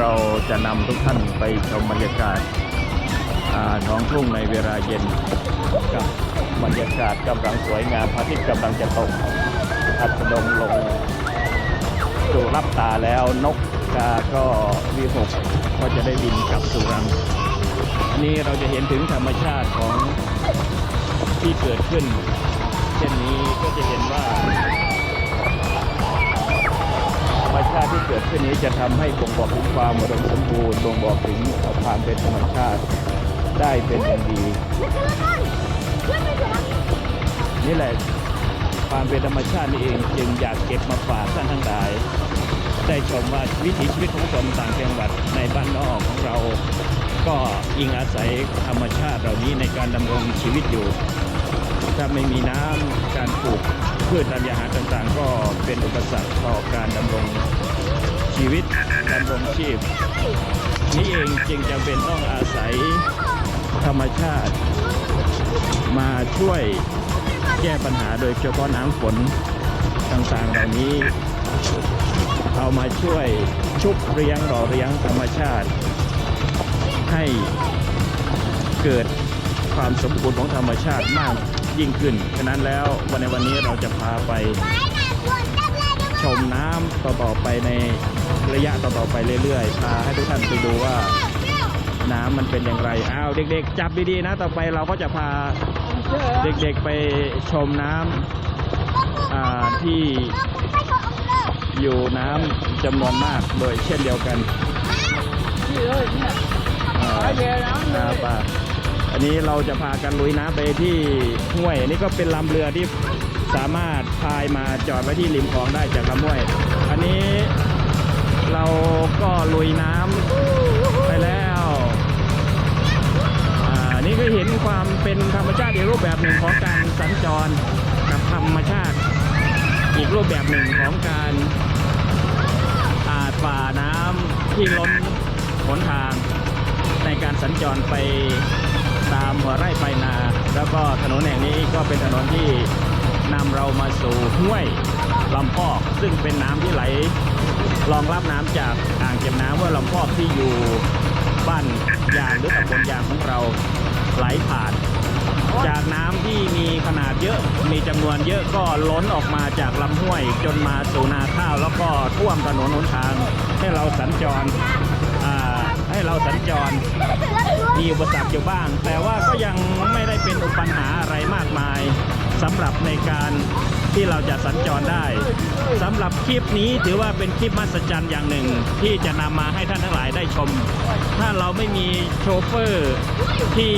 เราจะนำทุกท่านไปชมบรรยากาศท้องทุ่งในเวลาเย็นกับบรรยากาศกำลังสวยงามพระอาทิตย์กำลังจะตกอัสดงลงสู่รับตาแล้วนกกาก็วีหกก็จะได้บินกลับสู่รังอันนี้เราจะเห็นถึงธรรมชาติของที่เกิดขึ้น เช่นนี้ก็จะเห็นว่าาติที่เกิดขึ้นนี้จะทำให้บ่งบอกถึงความอุดมสมบูรณ์บ่งบอกถึงความเป็นธรรมชาติได้เป็นอย่างดี นี่แหละความเป็นธรรมชาตินี่เองจึงอยากเก็บมาฝากท่านทั้งหลาย ได้ชมว่าวิถีชีวิตของคนต่างจังหวัดในบ้านนอกของเรา ก็อิงอาศัยธรรมชาติเหล่านี้ในการดำรงชีวิตอยู่ ถ้าไม่มีน้ำการปลูกพืชธัญญาหารต่างๆ ก็เป็นอุปสรรคต่อการดำรง ชีวิตดำรงชีพ นี่เองจึงจำเป็นต้องอาศัยธรรมชาติ มาช่วยแก้ปัญหาโดยเฉพาะน้ำฝนต่างๆเหล่านี้ เอามาช่วยชุบเลี้ยงหล่อเลี้ยงธรรมชาติ ให้เกิดความสมบูรณ์ของธรรมชาติมากยิ่งขึ้น ฉะนั้นแล้ววันในวันนี้เราจะพาไปชมน้ำต่อๆไปใน ระยะต่อๆไปเรื่อยๆพาให้ทุกท่านไปดูว่าน้ำมันเป็นอย่างไร อ้าวเด็กๆ จับดีๆนะ ต่อไปเราก็จะพาเด็กๆไปชมน้ำอ่าที่อยู่น้ำจำนวนมากโดยเช่นเดียวกันน้ำป่าอันนี้เราจะพากันลุยน้ำไปที่ห้วย อันนี้ก็เป็นลำเรือที่สามารถพายมาจอดไว้ที่ริมคลองได้จากลำห้วย อันนี้ เราก็ลุยน้ำไปแล้วอ่านี่ก็เห็นความเป็นธรรมชาติอีกรูปแบบหนึ่งของการสัญจรกับธรรมชาติ อีกรูปแบบหนึ่งของการอาดฝ่าน้ำที่ล้นหนทาง ในการสัญจรไปตามหัวไร่ไปนา แล้วก็ถนนแห่งนี้ก็เป็นถนนที่นำเรามาสู่ห้วยลำพอก ซึ่งเป็นน้ำที่ไหล รองรับน้ำจากอ่างเก็บน้ำห้วยลำพอกที่อยู่บ้านยางหรือตำบลยางของเราไหลผ่าน จากน้ำที่มีขนาดเยอะมีจำนวนเยอะก็ล้นออกมาจากลำห้วยจนมาสู่นาข้าว แล้วก็ท่วมถนนหนทางให้เราสัญจรให้เราสัญจรมีอุปสรรคอยู่บ้าง แต่ว่าก็ยังไม่ได้เป็นอุปปัญหาอะไรมากมายสำหรับในการ ที่เราจะสัญจรได้สำหรับคลิปนี้ถือว่าเป็นคลิปมหัศจรรย์อย่างหนึ่ง ที่จะนำมาให้ท่านทั้งหลายได้ชม ถ้าเราไม่มีโชเฟอร์ที่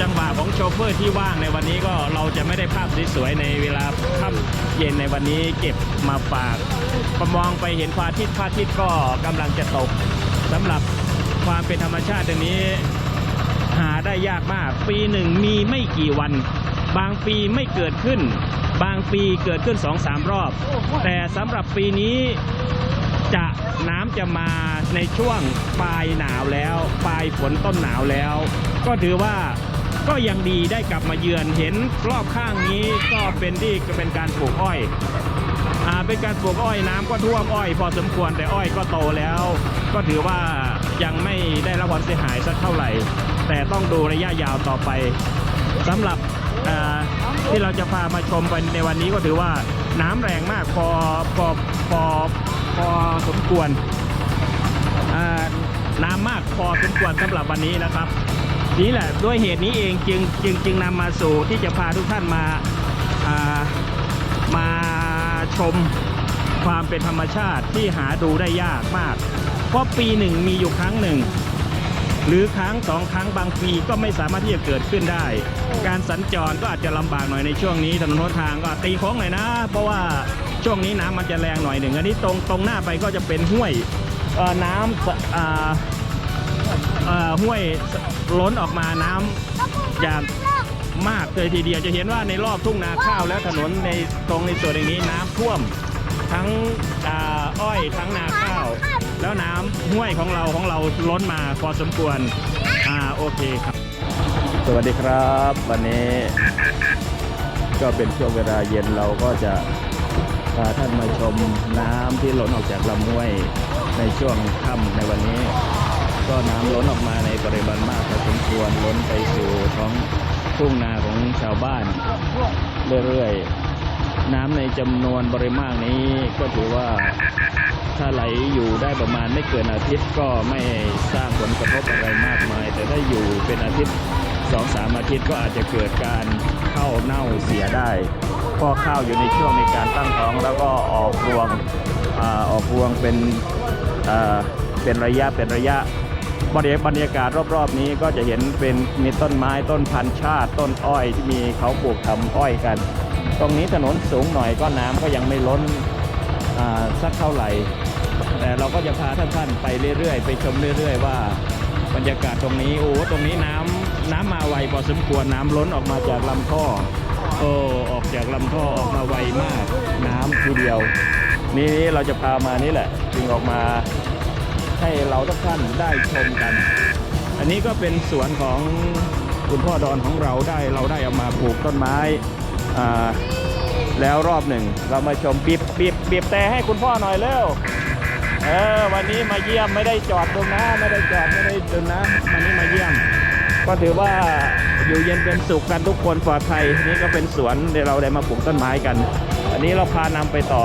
จังหวะของโชเฟอร์ที่ว่างในวันนี้ก็เราจะไม่ได้ภาพสวยๆในเวลาค่ำเย็นในวันนี้เก็บมาฝากพอมองไปเห็นพระอาทิตย์พระอาทิตย์ก็กำลังจะตกสำหรับความเป็นธรรมชาติอย่างนี้หาได้ยากมาก ปีหนึ่งมีไม่กี่วัน บางปีไม่เกิดขึ้น บางปีเกิดขึ้นสองสามรอบ แต่สำหรับปีนี้จะน้ำจะมาในช่วงปลายหนาวแล้ว ปลายฝนต้นหนาวแล้ว ก็ถือว่าก็ยังดีได้กลับมาเยือนเห็นรอบข้างนี้ก็เป็นที่เป็นการปลูกอ้อยอ่าเป็นการปลูกอ้อยน้ำก็ท่วมอ้อยพอสมควรแต่อ้อยก็โตแล้ว ก็ถือว่ายังไม่ได้รับความเสียหายสักเท่าไหร่ แต่ต้องดูระยะยาวต่อไปสำหรับ ที่เราจะพามาชมไปในวันนี้ก็ถือว่าน้ำแรงมากพอพอพอพอสมควรน้ำมากพอสมควรสำหรับวันนี้นะครับ นี่แหละด้วยเหตุนี้เองจึงจึงจึงนำมาสู่ที่จะพาทุกท่านมาามาชมความเป็นธรรมชาติที่หาดูได้ยากมาก เพราะปีหนึ่งมีอยู่ครั้งหนึ่ง หรือครั้งสองครั้งบางปีก็ไม่สามารถที่จะเกิดขึ้นได้ การสัญจรก็อาจจะลำบากหน่อยในช่วงนี้ถนนหนทางก็ตีโค้งหน่อยนะ เพราะว่าช่วงนี้น้ำมันจะแรงหน่อยหนึ่งอันนี้ตรงตรงหน้าไปก็จะเป็นห้วยน้ำสะอ่าห้วยล้นออกมาน้ำอย่างมากเลยทีเดียวจะเห็นว่าในรอบทุ่งนาข้าวและถนนในตรงในส่วนอย่างนี้น้ำท่วม ทั้งอ้อยทั้งนาข้าว แล้วน้ำห้วยของเราของเราล้นมาพอสมควร อ่าโอเคครับ สวัสดีครับ วันนี้ ก็เป็นช่วงเวลาเย็นเราก็จะพาท่านมาชมน้ำที่ล้นออกจากลำห้วยในช่วงค่ำในวันนี้ ก็น้ำล้นออกมาในปริมาณมากพอสมควรล้นไปสู่ท้องทุ่งนาของชาวบ้านเรื่อยๆ น้ำในจำนวนปริมาณนี้ก็ถือว่าถ้าไหลอยู่ได้ประมาณไม่เกินอาทิตย์ก็ไม่สร้างผลกระทบอะไรมากมาย แต่ถ้าอยู่เป็นอาทิตย์สองสามอาทิตย์ก็อาจจะเกิดการเข้าเน่าเสียได้เพราะข้าวอยู่ในช่วงในการตั้งท้องแล้วก็ออกรวงอออกรวงเป็นเป็นระยะเป็นระยะบรรยบรรยากาศรอบๆ นี้ก็จะเห็นเป็นมีต้นไม้ต้นพันธุ์ชาติต้นอ้อยที่มีเขาปลูกทำอ้อยกัน ตรงนี้ถนนสูงหน่อยก็น้ำก็ยังไม่ล้นสักเท่าไหร่ แต่เราก็จะพาท่านๆไปเรื่อยๆ ไปชมเรื่อยๆ ว่าบรรยากาศตรงนี้โอ้ตรงนี้น้ำน้ำมาไวพอสมควรน้ำล้นออกมาจากลำท่อโอ้ออกจากลำท่อออกมาไวมาก น้ำทีเดียว นี่เราจะพามานี่แหละจึงออกมาให้เราทุกท่านได้ชมกัน อันนี้ก็เป็นสวนของคุณพ่อดอนของเราได้เราได้เอามาปลูกต้นไม้ แล้วรอบหนึ่งเรามาชมปีบปีบปีบแต่ให้คุณพ่อหน่อยเร็วเออวันนี้มาเยี่ยมไม่ได้จอดตรงนะไม่ได้จอดไม่ได้ดึงนะวันนี้มาเยี่ยม ก็ถือว่าอยู่เย็นเป็นสุขกันทุกคนปลอดภัยนี่ก็เป็นสวนเดี๋ยวเราได้มาปลูกต้นไม้กัน อันนี้เราพานำไปต่อ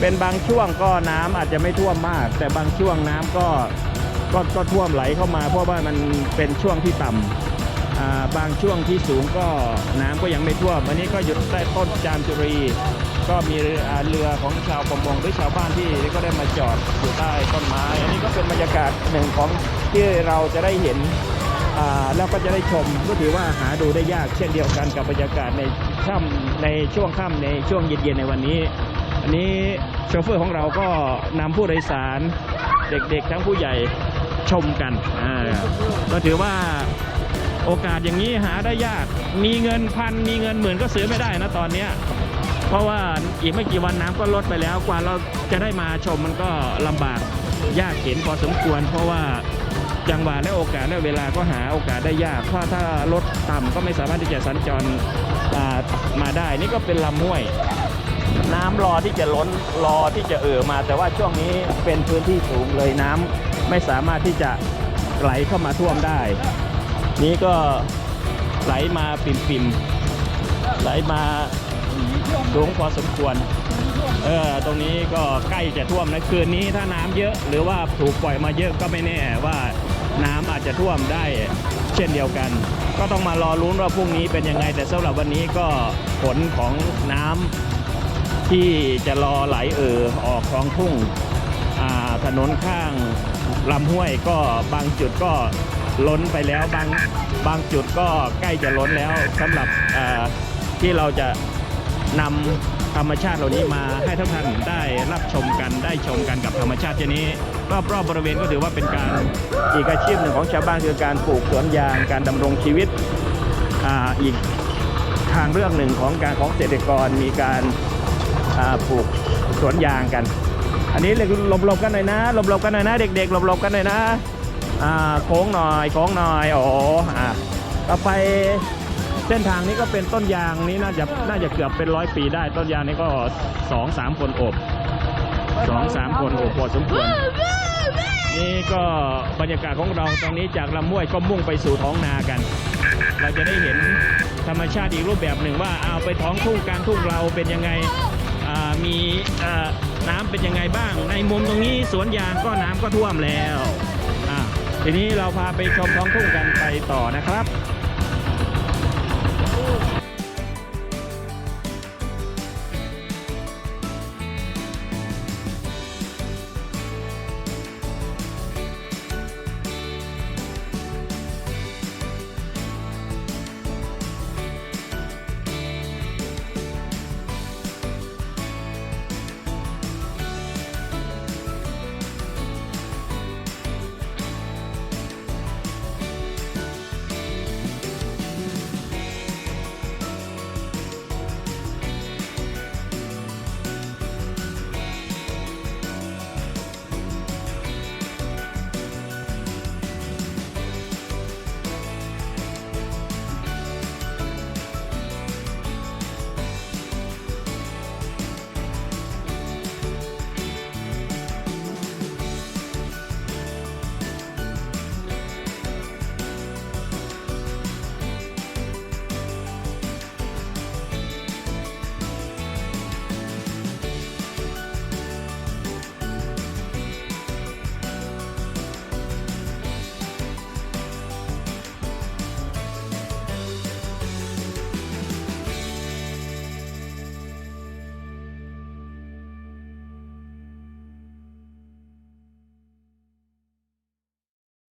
เป็นบางช่วงก็น้ำอาจจะไม่ท่วมมาก แต่บางช่วงน้ำก็ก็ก็ท่วมไหลเข้ามา เพราะว่ามันเป็นช่วงที่ต่ำอ่า บางช่วงที่สูงก็น้ำก็ยังไม่ท่วมอันนี้ก็อยู่ใต้ต้นจามจุรี ก็มีเรือของชาวประมงหรือชาวบ้านที่ก็ได้มาจอดอยู่ใต้ต้นไม้ อันนี้ก็เป็นบรรยากาศหนึ่งของที่เราจะได้เห็นแล้วก็จะได้ชมก็ถือว่าหาดูได้ยากเช่นเดียวกันกับบรรยากาศในค่ำในช่วงค่ำในช่วงเย็นๆในวันนี้ อันนี้โชเฟอร์ของเราก็นำผู้โดยสารเด็กๆ ทั้งผู้ใหญ่ชมกันก็ถือว่า โอกาสอย่างนี้หาได้ยาก มีเงินพันมีเงินหมื่นก็ซื้อไม่ได้นะตอนเนี้ยเพราะว่าอีกไม่กี่วันน้ำก็ลดไปแล้ว กว่าเราจะได้มาชมมันก็ลำบากยากเข็นพอสมควร เพราะว่าจังหวะและโอกาสและเวลาก็หาโอกาสได้ยากเพราะถ้ารถต่ำก็ไม่สามารถที่จะสัญจรมาได้ นี่ก็เป็นลำห้วย น้ำรอที่จะล้นรอที่จะเอ่อมา แต่ว่าช่วงนี้เป็นพื้นที่สูงเลยน้ำไม่สามารถที่จะไหลเข้ามาท่วมได้ นี้ก็ไหลมาปิ่มๆไหลมาสูงพอสมควร เออตรงนี้ก็ใกล้จะท่วมนะคืนนี้ถ้าน้ำเยอะ หรือว่าถูกปล่อยมาเยอะก็ไม่แน่ว่าน้ำอาจจะท่วมได้เช่นเดียวกัน ก็ต้องมารอลุ้นว่าพรุ่งนี้เป็นยังไง แต่สำหรับวันนี้ก็ผลของน้ำที่จะรอไหลเอ่อออกคลองทุ่งถนนข้างลำห้วยก็บางจุดก็ ล้นไปแล้วบางบางจุดก็ใกล้จะล้นแล้วสำหรับที่เราจะนำธรรมชาติเหล่านี้มาให้ทุกท่านได้รับชมกันได้ชมกันกับธรรมชาติเช่นนี้ รอบๆบบริเวณก็ถือว่าเป็นการอีกอาชีพหนึ่งของชาวบ้านคือการปลูกสวนยางการดำรงชีวิตออีกทางเรื่องหนึ่งของการของเกษตรกรมีการปลูกสวนยางกัน อันนี้เลยหลบๆกันหน่อยนะหลบๆกันหน่อยนะ เด็กๆหลบๆกันหน่อยนะ อ่าโค้งหน่อยโค้งหน่อยอ๋ออะต่อไปเส้นทางนี้ก็เป็นต้นยางนี้น่าจะน่าจะเกือบเป็นร้อยปีได้ ต้นยางนี้ก็สองสามคนโอบสองสามคนโอบพอสมควรนี่ก็บรรยากาศของเราตรงนี้จากลำห้วยก็มุ่งไปสู่ท้องนากัน เราจะได้เห็นธรรมชาติอีกรูปแบบหนึ่งว่าเอาไปท้องทุ่งกลางทุ่งเราเป็นยังไงมีน้ำเป็นยังไงบ้าง ในมุมตรงนี้สวนยางก็น้ำก็ท่วมแล้ว ทีนี้เราพาไปชมท้องทุ่งกันไปต่อนะครับ